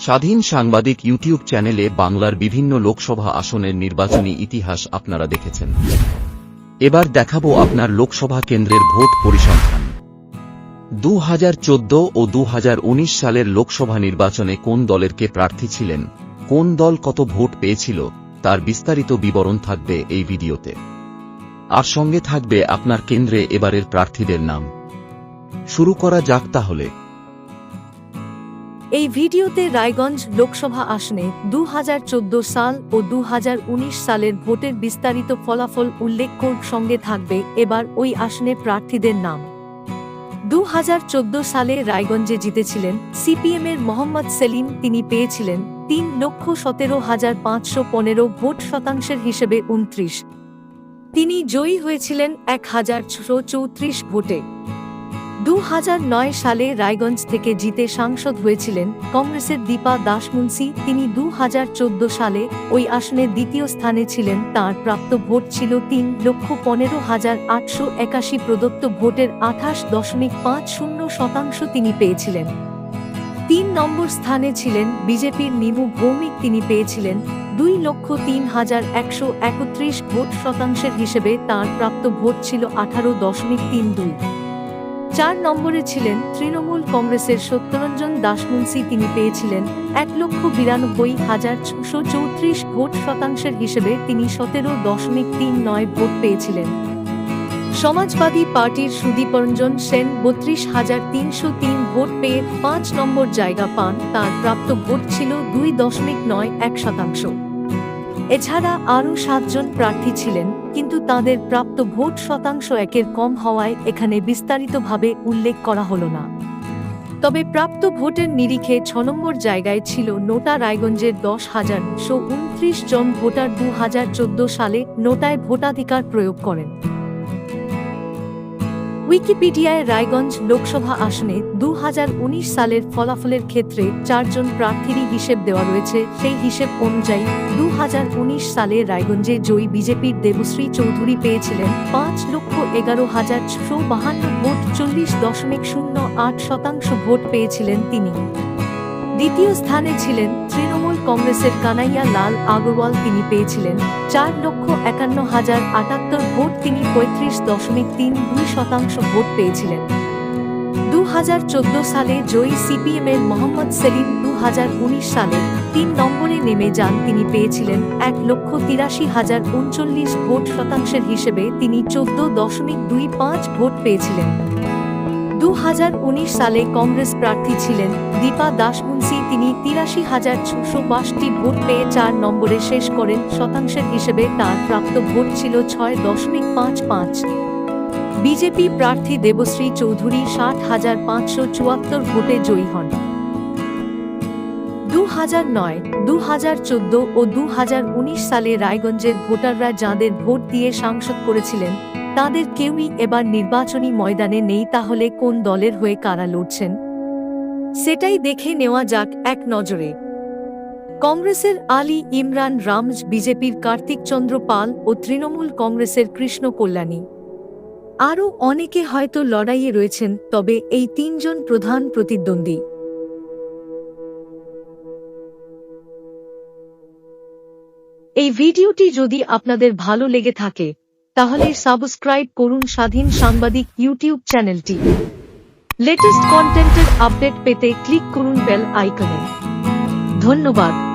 স্বাধীন সাংবাদিক ইউটিউব চ্যানেলে বাংলার বিভিন্ন লোকসভা আসনের নির্বাচনী ইতিহাস আপনারা দেখেছেন। এবার দেখাবো আপনার লোকসভা কেন্দ্রের ভোট পরিসংখ্যান। দু হাজার চোদ্দ ও দু হাজার উনিশ সালের লোকসভা নির্বাচনে কোন দলের কে প্রার্থী ছিলেন, কোন দল কত ভোট পেয়েছিল, তার বিস্তারিত বিবরণ থাকবে এই ভিডিওতে। আর সঙ্গে থাকবে আপনার কেন্দ্রে এবারের প্রার্থীদের নাম। শুরু করা যাক তাহলে। এই ভিডিওতে রায়গঞ্জ লোকসভা আসনে দু হাজার চোদ্দ সাল ও দু হাজার উনিশ সালের ভোটের বিস্তারিত ফলাফল উল্লেখ সঙ্গে থাকবে এবার ওই আসনে প্রার্থীদের নাম। দু হাজার চোদ্দ সালে রায়গঞ্জে জিতেছিলেন সিপিএমের মোহাম্মদ সেলিম। তিনি পেয়েছিলেন তিন লক্ষ সতেরো হাজার পাঁচশো পনেরো ভোট শতাংশের হিসেবে উনত্রিশ। তিনি জয়ী হয়েছিলেন এক হাজার ছশো চৌত্রিশ ভোটে। দু সালে রায়গঞ্জ থেকে জিতে সাংসদ হয়েছিলেন কংগ্রেসের দীপা দাসমুন্সি তিনি দু হাজার চোদ্দ সালে ওই আসনে দ্বিতীয় স্থানে ছিলেন। তার প্রাপ্ত ভোট ছিল তিন লক্ষ পনেরো হাজার আটশো একাশি প্রদত্ত ভোটের আঠাশ দশমিক পাঁচ শূন্য শতাংশ তিনি পেয়েছিলেন। তিন নম্বর স্থানে ছিলেন বিজেপির নিমু ভৌমিক। তিনি পেয়েছিলেন দুই লক্ষ তিন হাজার একশো একত্রিশ ভোট শতাংশের হিসেবে। তার প্রাপ্ত ভোট ছিল আঠারো দশমিক তিন দুই। চার নম্বরে ছিলেন তৃণমূল কংগ্রেসের সত্যরঞ্জন দাসমুন্সি তিনি পেয়েছিলেন এক লক্ষ বিরানব্বই হাজার ছশো চৌত্রিশ ভোট শতাংশের হিসেবে তিনি সতেরো দশমিক তিন নয় ভোট পেয়েছিলেন। সমাজবাদী পার্টির সুদীপরঞ্জন সেন বত্রিশ হাজার তিনশো তিন ভোট পেয়ে পাঁচ নম্বর জায়গা পান। তার প্রাপ্ত ভোট ছিল দুই দশমিক নয় এক শতাংশ। এছাড়া আরও সাতজন প্রার্থী ছিলেন, কিন্তু তাদের প্রাপ্ত ভোট শতাংশ একের কম হওয়ায় এখানে বিস্তারিতভাবে উল্লেখ করা হল না। তবে প্রাপ্ত ভোটের নিরিখে ছ নম্বর জায়গায় ছিল নোটা রায়গঞ্জের দশ হাজার উনত্রিশ জন ভোটার দু সালে নোটায় ভোটাধিকার প্রয়োগ করেন। উইকিপিডিয়ায় রায়গঞ্জ লোকসভা আসনে দু হাজার উনিশ সালের ফলাফলের ক্ষেত্রে চারজন প্রার্থীরই হিসেব দেওয়া রয়েছে। সেই হিসেব অনুযায়ী দু হাজার উনিশ সালে রায়গঞ্জে জয়ী বিজেপির দেবশ্রী চৌধুরী পেয়েছিলেন পাঁচ লক্ষ এগারো হাজার ছশো বাহান্ন ভোট, চল্লিশ দশমিক শূন্য আট শতাংশ ভোট পেয়েছিলেন তিনি। দ্বিতীয় স্থানে ছিলেন তৃণমূল কংগ্রেসের কানাইয়া লাল আগরওয়াল তিনি পেয়েছিলেন চার লক্ষ একান্ন হাজার আটাত্তর ভোট তিনি পঁয়ত্রিশ দশমিক তিন দুই শতাংশ ভোট পেয়েছিলেন। দু হাজার চোদ্দ সালে জয়ী সিপিএম এর মোহাম্মদ সেলিম দু হাজার উনিশ সালে তিন নম্বরে নেমে যান তিনি পেয়েছিলেন এক লক্ষ তিরাশি হাজার উনচল্লিশ ভোট শতাংশের হিসেবে তিনি চোদ্দ দশমিক দুই পাঁচ ভোট পেয়েছিলেন। দু হাজার উনিশ সালে কংগ্রেস প্রার্থী ছিলেন। দীপা দাসমুন্সি তিনি তিরাশি হাজার ছশো পাঁচটি ভোট পেয়ে চার নম্বরে শেষ করেন। শতাংশের হিসেবে তার প্রাপ্ত ভোট ছিল ছয় দশমিক পাঁচ পাঁচ। বিজেপি প্রার্থী দেবশ্রী চৌধুরী ষাট হাজার পাঁচশো চুয়াত্তর ভোটে জয়ী হন। দু হাজার নয় দু হাজার চোদ্দ ও দু হাজার উনিশ সালে রায়গঞ্জের ভোটাররা যাঁদের ভোট দিয়ে সাংসদ করেছিলেন তাদের কেউই এবার নির্বাচনী ময়দানে নেই তাহলে কোন দলের হয়ে কারা লড়ছেন? সেটাই দেখে নেওয়া যাক এক নজরে। কংগ্রেসের আলী ইমরান রামজ, বিজেপির কার্তিক চন্দ্র পাল ও তৃণমূল কংগ্রেসের কৃষ্ণ কল্যাণী। আরও অনেকে হয়তো লড়াইয়ে রয়েছেন, তবে এই তিনজন প্রধান প্রতিদ্বন্দ্বী। এই ভিডিওটি যদি আপনাদের ভালো লেগে থাকে তাহলে সাবস্ক্রাইব করুন স্বাধীন সাংবাদিক ইউটিউব চ্যানেলটি। লেটেস্ট কন্টেন্টের আপডেট পেতে ক্লিক করুন বেল আইকনে ধন্যবাদ।